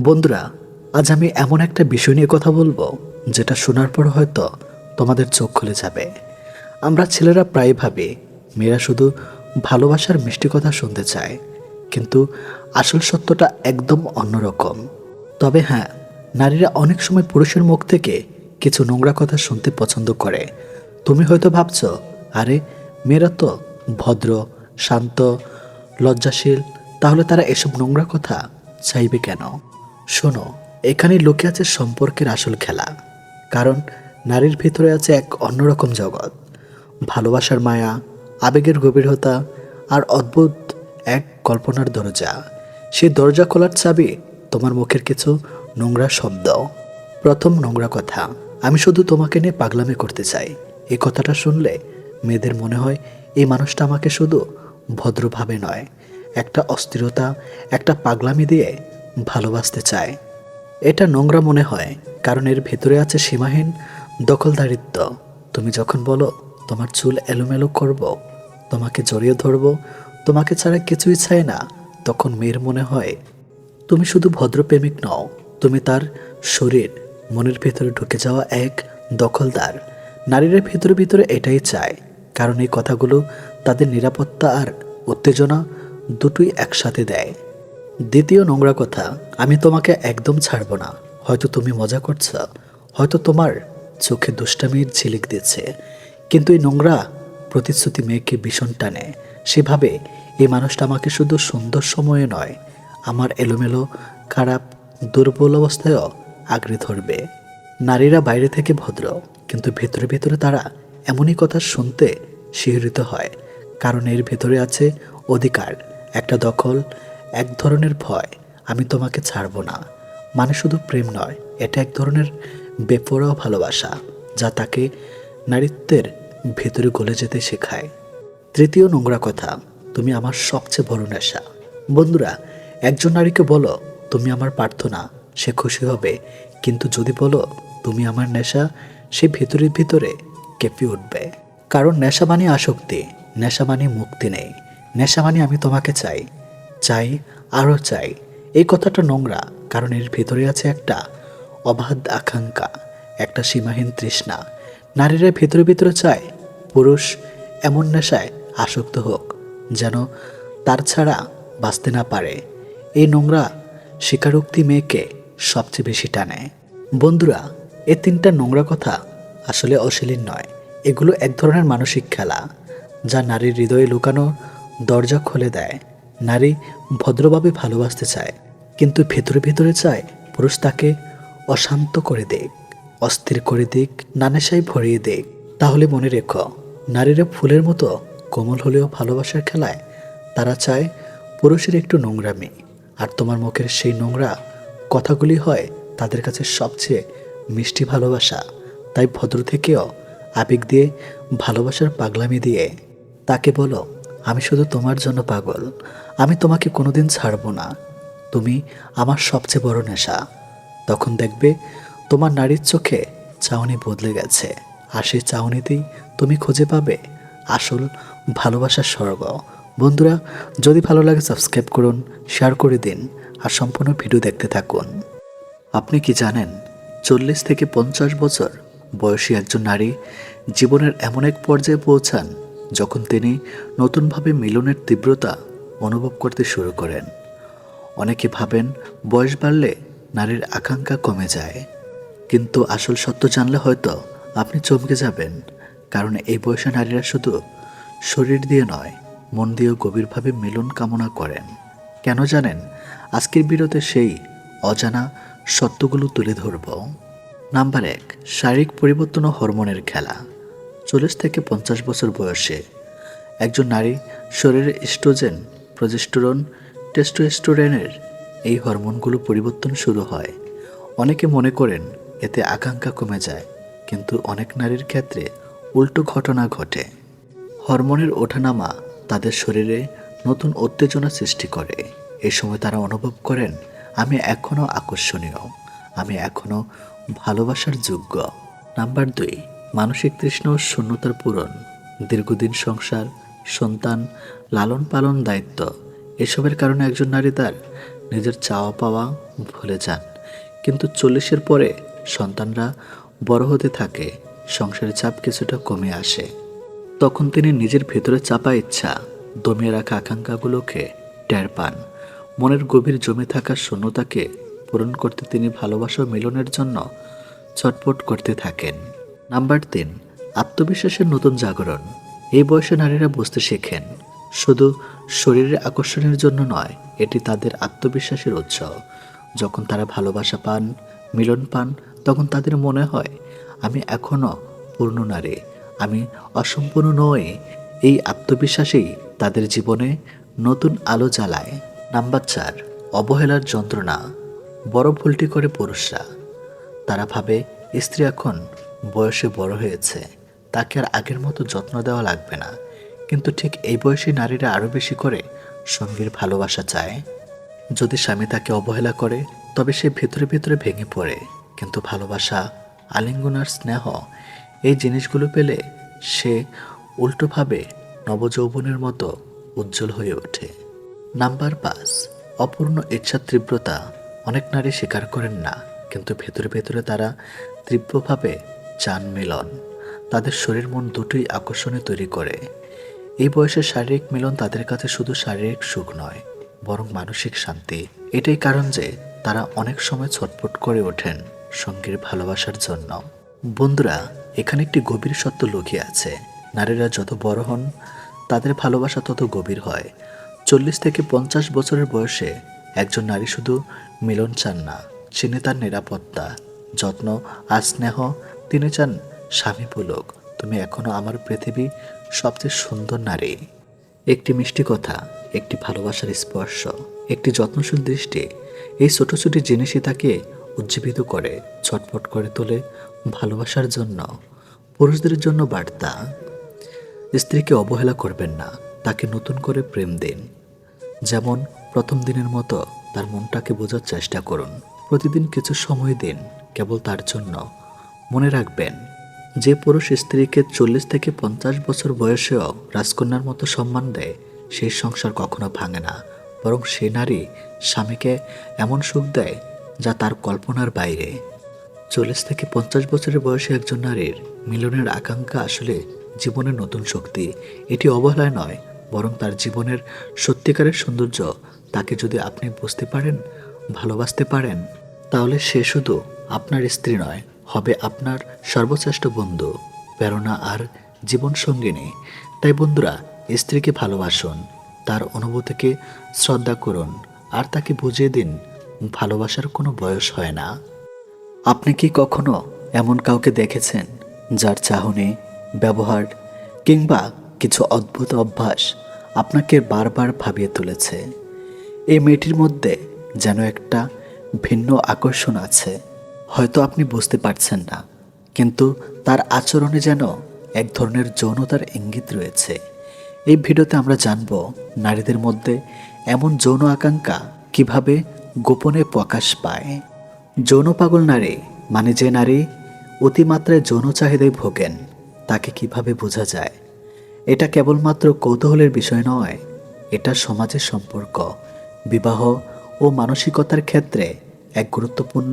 বন্ধুরা, আজ আমি এমন একটা বিষয় নিয়ে কথা বলব, যেটা শোনার পর হয়তো তোমাদের চোখ খুলে যাবে। আমরা ছেলেরা প্রায় ভাবি, মেয়েরা শুধু ভালোবাসার মিষ্টি কথা শুনতে চায়, কিন্তু আসল সত্যটা একদম অন্যরকম। তবে হ্যাঁ নারীরা অনেক সময় পুরুষের মুখ থেকে কিছু নোংরা কথা শুনতে পছন্দ করে। তুমি হয়তো ভাবছ, আরে, মেয়েরা তো ভদ্র, শান্ত, লজ্জাশীল, তাহলে তারা এসব নোংরা কথা চাইবে কেন? শোনো এখানে লোকে আছে সম্পর্কের আসল খেলা। কারণ নারীর ভিতরে আছে এক অন্যরকম জগৎ। ভালোবাসার মায়া, আবেগের গভীরতা আর অদ্ভুত এক কল্পনার দরজা। সেই দরজা খোলার চাবি তোমার মুখের কিছু নোংরা শব্দ। প্রথম নোংরা কথা, আমি শুধু তোমাকে নিয়ে পাগলামি করতে চাই। এই কথাটা শুনলে মেয়েদের মনে হয় এই মানুষটা আমাকে শুধু ভদ্রভাবে নয়, একটা অস্থিরতা, একটা পাগলামি দিয়ে ভালোবাসতে চায়। এটা নোংরা মনে হয়, কারণ এর ভেতরে আছে সীমাহীন দখলদারিত্ব। তুমি যখন বলো, তোমার চুল এলোমেলো করব, তোমাকে জড়িয়ে ধরব, তোমাকে ছাড়া কিছুই চাই না, তখন মেয়ের মনে হয়, তুমি শুধু ভদ্রপ্রেমিক নও, তুমি তার শরীর, মনের ভেতরে ঢুকে যাওয়া এক দখলদার। নারীরা ভেতরে ভিতরে এটাই চায়, কারণ এই কথাগুলো তাদের নিরাপত্তা আর উত্তেজনা দুটোই একসাথে দেয়। দ্বিতীয় নোংরা কথা, আমি তোমাকে একদম ছাড়বো না। হয়তো তুমি মজা করছ, হয়তো তোমার চোখে দুষ্টামির ঝিলিক দিচ্ছে। কিন্তু এই নোংরা প্রতিশ্রুতি মেয়েকে ভীষণ টানে। সেভাবে এই মানুষটা আমাকে শুধু সুন্দর সময়ে নয়, আমার এলোমেলো, খারাপ, দুর্বল অবস্থায়ও আঁকড়ে ধরবে। নারীরা বাইরে থেকে ভদ্র, কিন্তু ভেতরে ভেতরে তারা এমনই কথা শুনতে শিহরিত হয়, কারণ এর ভেতরে আছে অধিকার, একটা দখল এক ধরনের ভয় আমি তোমাকে ছাড়বো না। মানে শুধু প্রেম নয়, এটা এক ধরনের বেপরোয়া ভালোবাসা যা তাকে নারীত্বের ভেতরে গলে যেতে শেখায়। তৃতীয় নোংরা কথা, তুমি আমার সবচেয়ে বড় নেশা। বন্ধুরা, একজন নারীকে বলো, তুমি আমার প্রার্থনা, সে খুশি হবে। কিন্তু যদি বলো, তুমি আমার নেশা, সে ভেতরের ভিতরে কেঁপে উঠবে। কারণ নেশা মানে আসক্তি, নেশা মানে মুক্তি নেই। নেশা মানে আমি তোমাকে চাই। চাই, আরও চাই। এই কথাটা নোংরা, কারণ এর ভেতরে আছে একটা অবাধ আকাঙ্ক্ষা, একটা সীমাহীন তৃষ্ণা। নারীরা ভেতরে ভেতরে চায়, পুরুষ এমন নেশায় আসক্ত হোক, যেন তার ছাড়া বাঁচতে না পারে। এই নোংরা স্বীকারোক্তি মেয়েকে সবচেয়ে বেশি টানে। বন্ধুরা, এ তিনটা নোংরা কথা আসলে অশ্লীল নয়। এগুলো এক ধরনের মানসিক খেলা, যা নারীর হৃদয়ে লুকানো দরজা খুলে দেয়। নারী ভদ্রভাবে ভালোবাসতে চায়, কিন্তু ভেতরে ভেতরে চায় পুরুষ তাকে অশান্ত করে দেখ অস্থির করে দিক নানেশাই ভরিয়ে দেখ তাহলে মনে রেখো, নারীরা ফুলের মতো কোমল হলেও ভালোবাসার খেলায় তারা চায় পুরুষের একটু নোংরামি, আর তোমার মুখের সেই নোংরা কথাগুলি হয় তাদের কাছে সবচেয়ে মিষ্টি ভালোবাসা। তাই ভদ্র থেকেও আবেগ দিয়ে, ভালোবাসার পাগলামি দিয়ে তাকে বলো, আমি শুধু তোমার জন্য পাগল আমি তোমাকে কোনোদিন ছাড়বো না। তুমি আমার সবচেয়ে বড় নেশা। তখন দেখবে তোমার নারীর চোখে চাউনি বদলে গেছে, আর সেই চাউনিতেই তুমি খুঁজে পাবে আসল ভালোবাসার স্বর্গ। বন্ধুরা, যদি ভালো লাগে সাবস্ক্রাইব করুন, শেয়ার করে দিন, আর সম্পূর্ণ ভিডিও দেখতে থাকুন। আপনি কি জানেন, চল্লিশ থেকে পঞ্চাশ বছর বয়সী একজন নারী জীবনের এমন এক পর্যায়ে পৌঁছান যখন তিনি নতুনভাবে মিলনের তীব্রতা অনুভব করতে শুরু করেন। অনেকে ভাবেন, বয়স বাড়লে নারীর আকাঙ্ক্ষা কমে যায়। কিন্তু আসল সত্য জানলে হয়তো আপনি চমকে যাবেন, কারণ এই বয়সে নারীরা শুধু শরীর দিয়ে নয়, মন দিয়েও গভীরভাবে মিলন কামনা করেন। কেন জানেন? আজকের বিরতে সেই অজানা সত্যগুলো তুলে ধরব। নাম্বার এক, শারীরিক পরিবর্তন ও হরমোনের খেলা। চল্লিশ থেকে পঞ্চাশ বছর বয়সে একজন নারী শরীরে স্ট্রোজেন প্রজেস্টোরন টেস্টোস্টোরেনের এই হরমোনগুলো পরিবর্তন শুরু হয়। অনেকে মনে করেন এতে আকাঙ্ক্ষা কমে যায়, কিন্তু অনেক নারীর ক্ষেত্রে উল্টো ঘটনা ঘটে। হরমোনের ওঠানামা তাদের শরীরে নতুন উত্তেজনা সৃষ্টি করে। এই সময় তারা অনুভব করেন, আমি এখনও আকর্ষণীয়, আমি এখনও ভালোবাসার যোগ্য। নাম্বার দুই, মানসিক তৃষ্ণ শূন্যতার পূরণ। দীর্ঘদিন সংসার সন্তান লালন পালন দায়িত্ব। এসবের কারণে একজন নারী তার নিজের চাওয়া পাওয়া ভুলে যান। কিন্তু চল্লিশের পরে সন্তানরা বড় হতে থাকে, সংসারের চাপ কিছুটা কমে আসে। তখন তিনি নিজের ভেতরে চাপা ইচ্ছা, দমিয়ে রাখা আকাঙ্ক্ষাগুলোকে টের পান। মনের গভীর জমে থাকা শূন্যতাকে পূরণ করতে তিনি ভালোবাসা মিলনের জন্য ছটপট করতে থাকেন। নাম্বার তিন, আত্মবিশ্বাসের নতুন জাগরণ। এই বয়সে নারীরা বুঝতে শেখেন, শুধু শরীরের আকর্ষণের জন্য নয়, এটি তাদের আত্মবিশ্বাসের উৎস। যখন তারা ভালোবাসা পান, মিলন পান, তখন তাদের মনে হয়, আমি এখনও পূর্ণ নারী, আমি অসম্পূর্ণ নই। এই আত্মবিশ্বাসেই তাদের জীবনে নতুন আলো জ্বালায়। নাম্বার চার, অবহেলার যন্ত্রণা, বড় ভুলটি করে পুরুষরা। তারা ভাবে, স্ত্রী এখন বয়সে বড় হয়েছে। তাকে আর আগের মতো যত্ন দেওয়া লাগবে না। কিন্তু ঠিক এই বয়সী নারীরা আরও বেশি করে সঙ্গীর ভালোবাসা চায়। যদি স্বামী তাকে অবহেলা করে, তবে সে ভেতরে ভেতরে ভেঙে পড়ে। কিন্তু ভালোবাসা, আলিঙ্গন আর স্নেহ, এই জিনিসগুলো পেলে সে উল্টোভাবে নবযৌবনের মতো উজ্জ্বল হয়ে ওঠে। নাম্বার পাঁচ, অপূর্ণ ইচ্ছার তীব্রতা। অনেক নারী স্বীকার করেন না, কিন্তু ভেতরে ভেতরে তারা তীব্রভাবে চান মিলন। তাদের শরীর মন দুটোই আকর্ষণে তৈরি করে। এই বয়সে শারীরিক মিলন তাদের কাছে শুধু শারীরিক সুখ নয়, বরং মানসিক শান্তি। এটাই কারণ যে তারা অনেক সময় ছটফট করে ওঠেন সঙ্গীর ভালোবাসার জন্য। বন্ধুরা, এখানে একটি গভীর সত্য লুকিয়ে আছে। নারীরা যত বড় হন, তাদের ভালোবাসা তত গভীর হয়। চল্লিশ থেকে পঞ্চাশ বছরের বয়সে একজন নারী শুধু মিলন চান না চিনে তার নিরাপত্তা, যত্ন আর স্নেহ তিনি চান স্বামী পুলক, তুমি এখনও আমার পৃথিবী সবচেয়ে সুন্দর নারী। একটি মিষ্টি কথা, একটি ভালোবাসার স্পর্শ, একটি যত্নশীল দৃষ্টি, এই ছোট ছোট জিনিসই তাকে উজ্জীবিত করে, ছটফট করে তোলে ভালোবাসার জন্য, পুরুষদের জন্য বার্তা। স্ত্রীকে অবহেলা করবেন না, তাকে নতুন করে প্রেম দিন। যেমন, প্রথম দিনের মতো তার মনটাকে বোঝার চেষ্টা করুন। প্রতিদিন কিছু সময় দিন, কেবল তার জন্য। মনে রাখবেন যে পুরুষ স্ত্রীকে চল্লিশ থেকে পঞ্চাশ বছর বয়সেও রাজকন্যার মতো সম্মান দেয় সেই সংসার কখনো ভাঙে না। বরং সে নারী স্বামীকে এমন সুখ দেয়, যা তার কল্পনার বাইরে। চল্লিশ থেকে পঞ্চাশ বছরের বয়সে একজন নারীর মিলনের আকাঙ্ক্ষা আসলে জীবনের নতুন শক্তি। এটি অবহেলায় নয়, বরং তার জীবনের সত্যিকারের সৌন্দর্য তাকে যদি আপনি বুঝতে পারেন, ভালোবাসতে পারেন, তাহলে সে শুধু আপনার স্ত্রী নয় হবে আপনার সর্বশ্রেষ্ঠ বন্ধু, প্রেরণা আর জীবন সঙ্গিনী। তাই বন্ধুরা, স্ত্রীকে ভালোবাসুন, তার অনুভূতিকে শ্রদ্ধা করুন, আর তাকে বুঝিয়ে দিন, ভালোবাসার কোনো বয়স হয় না। আপনি কি কখনো এমন কাউকে দেখেছেন, যার চাহনি, ব্যবহার কিংবা কিছু অদ্ভুত অভ্যাস আপনাকে বারবার ভাবিয়ে তুলেছে? এই মেয়েটির মধ্যে যেন একটা ভিন্ন আকর্ষণ আছে। হয়তো আপনি বুঝতে পারছেন না, কিন্তু তার আচরণে যেন এক ধরনের যৌনতার ইঙ্গিত রয়েছে। এই ভিডিওতে আমরা জানব নারীদের মধ্যে এমন যৌন আকাঙ্ক্ষা কীভাবে গোপনে প্রকাশ পায়। যৌন পাগল নারী মানে যে নারী অতিমাত্রায় যৌন চাহিদায় ভোগেন, তাকে কীভাবে বোঝা যায়? এটা কেবলমাত্র কৌতূহলের বিষয় নয়, এটা সমাজের সম্পর্ক, বিবাহ ও মানসিকতার ক্ষেত্রে এক গুরুত্বপূর্ণ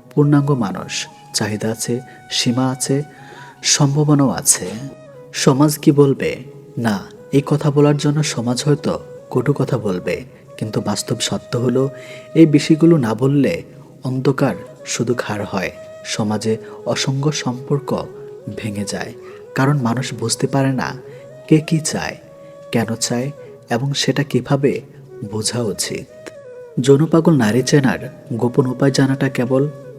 পূর্ণাঙ্গ মানুষ। চাহিদা আছে, সীমা আছে, সম্ভাবনাও আছে। সমাজ কি বলবে? না, এই কথা বলার জন্য সমাজ হয়তো কটু কথা বলবে, কিন্তু বাস্তব সত্য হলো, এই বিষয়গুলো না বললে অন্ধকার শুধু খার হয়। সমাজে অসংখ্য সম্পর্ক ভেঙে যায়, কারণ মানুষ বুঝতে পারে না কে কি চায়, কেন চায়, এবং সেটা কীভাবে বোঝা উচিত। যৌনপাগল নারী চেনার গোপন উপায় জানাটা কেবল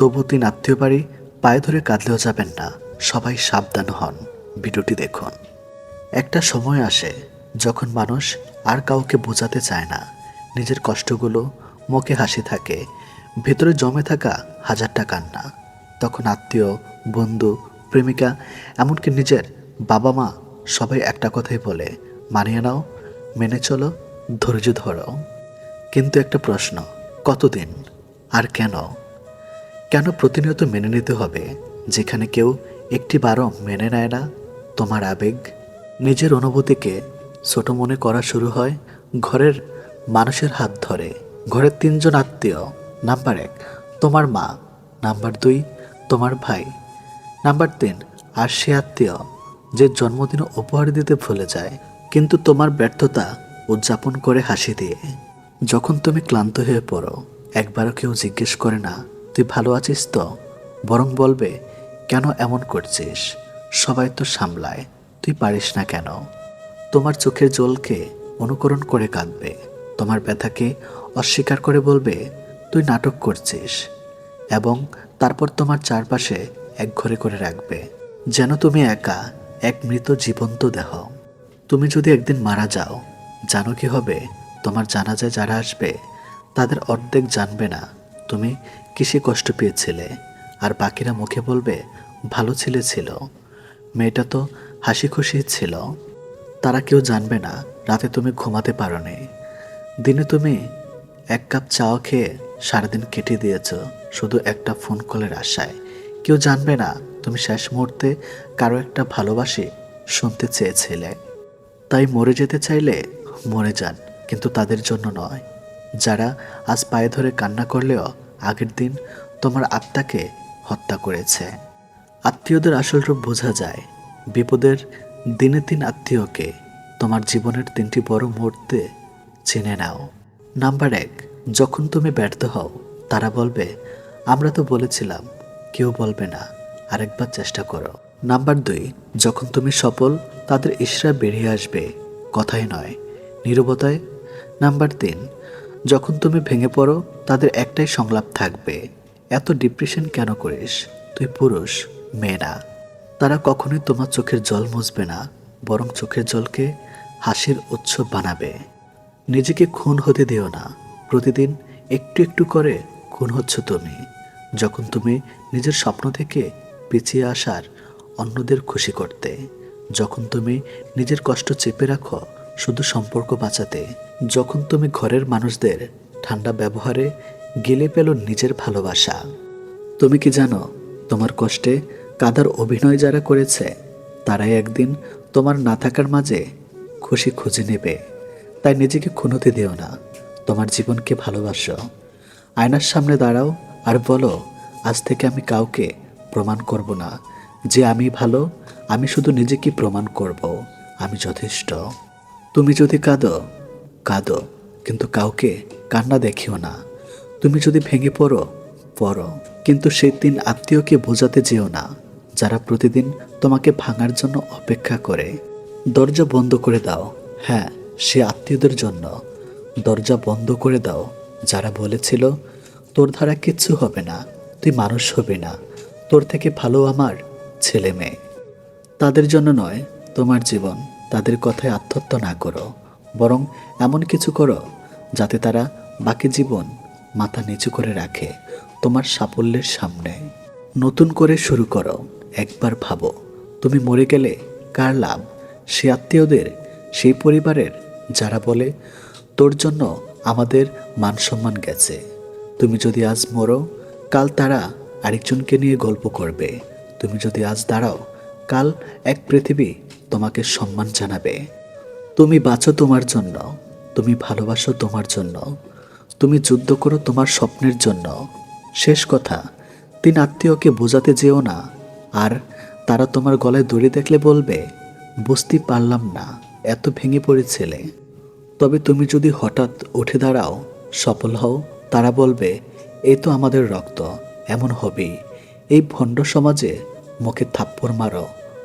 তবু তিন আত্মীয় বাড়ি পায়ে ধরে কাঁদলেও যাবেন না। সবাই সাবধান হন। ভিডিওটি দেখুন। একটা সময় আসে যখন মানুষ আর কাউকে বোঝাতে চায় না। নিজের কষ্টগুলো মুখে হাসি থাকে। ভেতরে জমে থাকা হাজারটা কান্না। তখন আত্মীয়, বন্ধু, প্রেমিকা, এমনকি নিজের বাবা মা সবাই একটা কথাই বলে, মানিয়ে নাও, মেনে চলো, ধৈর্য ধরো। কিন্তু একটা প্রশ্ন, কতদিন? আর কেন? কেন প্রতিনিয়ত মেনে নিতে হবে, যেখানে কেউ একটি বারও মেনে নেয় না? তোমার আবেগ নিজের অনুভূতিকে ছোট মনে করা শুরু হয় ঘরের মানুষের হাত ধরে। ঘরের তিনজন আত্মীয়, নাম্বার এক তোমার মা, নাম্বার দুই তোমার ভাই, নাম্বার তিন আর সে আত্মীয় যে জন্মদিন উপহার দিতে ভুলে যায়, কিন্তু তোমার ব্যর্থতা উদযাপন করে হাসি দিয়ে। যখন তুমি ক্লান্ত হয়ে পড়ো, একবারও কেউ জিজ্ঞেস করে না তুই ভালো আছিস তো? বরং বলবে, কেন এমন করছিস? সবাই তো সামলায়, তুই পারিস না কেন? তোমার চোখের জলকে অনুকরণ করে কাঁদবে। তোমার ব্যথাকে অস্বীকার করে বলবে, তুই নাটক করছিস। এবং তারপর তোমার চারপাশে এক ঘরে করে রাখবে। যেন তুমি একা, এক মৃত জীবন্ত দেহ। তুমি যদি একদিন মারা যাও, জানো কি হবে? তোমার জানাজায় যারা আসবে, তাদের অর্ধেক জানবে না। তুমি কিসে কষ্ট পেয়েছিলে? আর বাকিরা মুখে বলবে, ভালো ছেলে ছিল। মেয়েটা তো হাসি খুশি ছিল। তারা কেউ জানবে না, রাতে তুমি ঘুমাতে পারোনি। দিনে তুমি এক কাপ চাও খেয়ে সারাদিন কেটে দিয়েছ, শুধু একটা ফোন কলের আশায়। কেউ জানবে না, তুমি শেষ মুহূর্তে কারও একটা ভালোবাসি শুনতে চেয়েছিলে। তাই মরে যেতে চাইলে মরে যান, কিন্তু তাদের জন্য নয়। যারা আজ পায়ে ধরে কান্না করলেও আগের দিন তোমার আত্মাকে হত্যা করেছে। আত্মীয়দের আসল রূপ বোঝা যায়। বিপদের দিনে দিন আত্মীয়কে তোমার জীবনের তিনটি বড় মুহূর্তে চিনে নাও। নাম্বার এক, যখন তুমি ব্যর্থ হও, তারা বলবে, আমরা তো বলেছিলাম, কেউ বলবে না, আরেকবার চেষ্টা করো। নাম্বার দুই, যখন তুমি সফল, তাদের ইশরা বেরিয়ে আসবে, কথাই নয়, নীরবতায়। নাম্বার তিন যখন তুমি ভেঙে পড়ো, তাদের একটাই সংলাপ থাকবে। এত ডিপ্রেশন কেন করিস? তুই পুরুষ, মেয়ে না। তারা কখনোই তোমার চোখের জল মুছবে না, বরং চোখের জলকে হাসির উৎসব বানাবে। নিজেকে খুন হতে দিও না। প্রতিদিন একটু একটু করে খুন হচ্ছ তুমি। যখন তুমি নিজের স্বপ্ন থেকে পিছিয়ে আসার অন্যদের খুশি করতে। যখন তুমি নিজের কষ্ট চেপে রাখো শুধু সম্পর্ক বাঁচাতে, যখন তুমি ঘরের মানুষদের ঠান্ডা ব্যবহারে গেলে পেল নিজের ভালোবাসা। তুমি কি জানো, তোমার কষ্টে কাদার অভিনয় যারা করেছে, তারাই একদিন তোমার না থাকার মাঝে খুশি খুঁজে নেবে। তাই নিজেকে খুনতে দিও না, তোমার জীবনকে ভালোবাসো। আয়নার সামনে দাঁড়াও আর বলো, আজ থেকে আমি কাউকে প্রমাণ করব না। যে আমি ভালো, আমি শুধু নিজেকে প্রমাণ করব। আমি যথেষ্ট। তুমি যদি কাঁদো কাঁদো, কিন্তু কাউকে কান্না দেখিও না। তুমি যদি ভেঙে পড়ো পড়ো, কিন্তু সেই তিন আত্মীয়কে বোঝাতে যেও না, যারা প্রতিদিন তোমাকে ভাঙার জন্য অপেক্ষা করে। দরজা বন্ধ করে দাও। হ্যাঁ সে আত্মীয়দের জন্য। দরজা বন্ধ করে দাও। যারা বলেছিল, তোর ধারা কিচ্ছু হবে না, তুই মানুষ হবে না, তোর থেকে ভালো আমার ছেলে মেয়ে। তাদের জন্য নয়, তোমার জীবন। তাদের কথায় আত্মহত্যা না করো, বরং এমন কিছু করো যাতে তারা বাকি জীবন মাথা নিচু করে রাখে তোমার সাফল্যের সামনে। নতুন করে শুরু করো, একবার ভাবো, তুমি মরে গেলে কার লাভ? সে আত্মীয়দের সেই পরিবারের, যারা বলে, তোর জন্য আমাদের মান সম্মান গেছে। তুমি যদি আজ মরো, কাল তারা আরেকজনকে নিয়ে গল্প করবে। তুমি যদি আজ দাঁড়াও, কাল এক পৃথিবী তোমাকে সম্মান জানাবে। তুমি বাঁচো তোমার জন্য, তুমি ভালোবাসো তোমার জন্য, তুমি যুদ্ধ করো তোমার স্বপ্নের জন্য। শেষ কথা, তিন আত্মীয়কে বোঝাতে যেও না, আর তারা তোমার গলায় দড়ি দেখলে বলবে, বুঝতে পারলাম না, এত ভেঙে পড়েছিলে। তবে তুমি যদি হঠাৎ উঠে দাঁড়াও, সফল হও, তারা বলবে এই তো আমাদের রক্ত, এমন হবেই। এই ভণ্ড সমাজে মুখে থাপ্পড় মারো,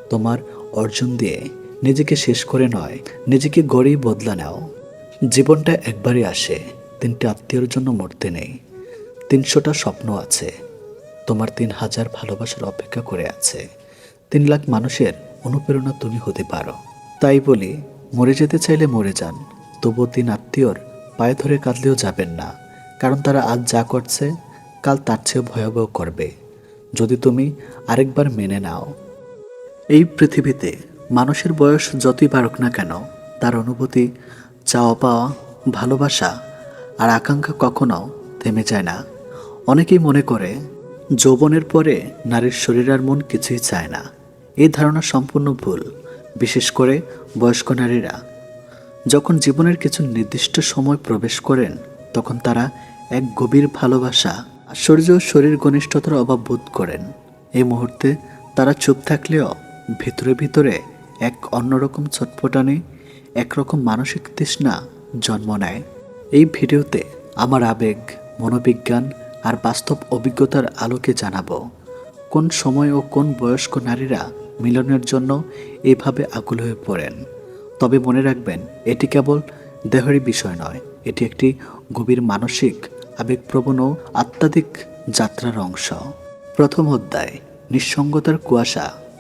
তোমার অর্জন দিয়ে নিজেকে শেষ করে নয়, নিজেকে গড়েই বদলা নাও। জীবনটা একবারই আসে, তিনটি আত্মীয়র জন্য মরতে নেই। তিনশোটা স্বপ্ন আছে, তোমার তিন হাজার ভালোবাসার অপেক্ষা করে আছে। তিন লাখ মানুষের অনুপ্রেরণা তুমি হতে পারো। তাই বলি, মরে যেতে চাইলে মরে যান, তবুও তিন আত্মীয়র পায়ে ধরে কাঁদলেও যাবেন না, কারণ তারা আজ যা করছে, কাল তার চেয়েও ভয়াবহ করবে। যদি তুমি আরেকবার মেনে নাও এই পৃথিবীতে মানুষের বয়স যতই বাড়ুক না কেন, তার অনুভূতি, চাওয়া পাওয়া, ভালোবাসা আর আকাঙ্ক্ষা কখনো থেমে যায় না। অনেকেই মনে করে, যৌবনের পরে নারীর শরীর আর মন কিছুই চায় না। এই ধারণা সম্পূর্ণ ভুল, বিশেষ করে বয়স্ক নারীরা। যখন জীবনের কিছু নির্দিষ্ট সময় প্রবেশ করেন, তখন তারা এক গভীর ভালোবাসা আশ্চর্য শরীর ঘনিষ্ঠতার অভাব বোধ করেন। এই মুহূর্তে তারা চুপ থাকলেও ভিতরে ভিতরে এক অন্যরকম ছটফটানি একরকম মানসিক তৃষ্ণা জন্ম নেয়। এই ভিডিওতে আমার আবেগ, মনোবিজ্ঞান আর বাস্তব অভিজ্ঞতার আলোকে জানাব, কোন সময় ও কোন বয়স্ক নারীরা মিলনের জন্য এভাবে আকুল হয়ে পড়েন। তবে মনে রাখবেন, এটি কেবল দেহেরই বিষয় নয়, এটি একটি গভীর মানসিক, আবেগপ্রবণ ও আত্মাধিক যাত্রার অংশ। প্রথম অধ্যায়, নিঃসঙ্গতার কুয়াশা।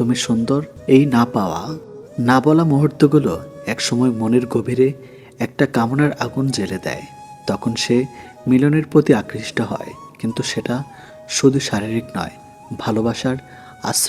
তুমি সুন্দর, এই না পাওয়া। না বলা মুহূর্তগুলো একসময় মনের গভীরে একটা কামনার আগুন জেলে দেয়। তখন সে মিলনের প্রতি আকৃষ্ট হয়, কিন্তু সেটা শুধু শারীরিক নয়, ভালোবাসার আশ্রয়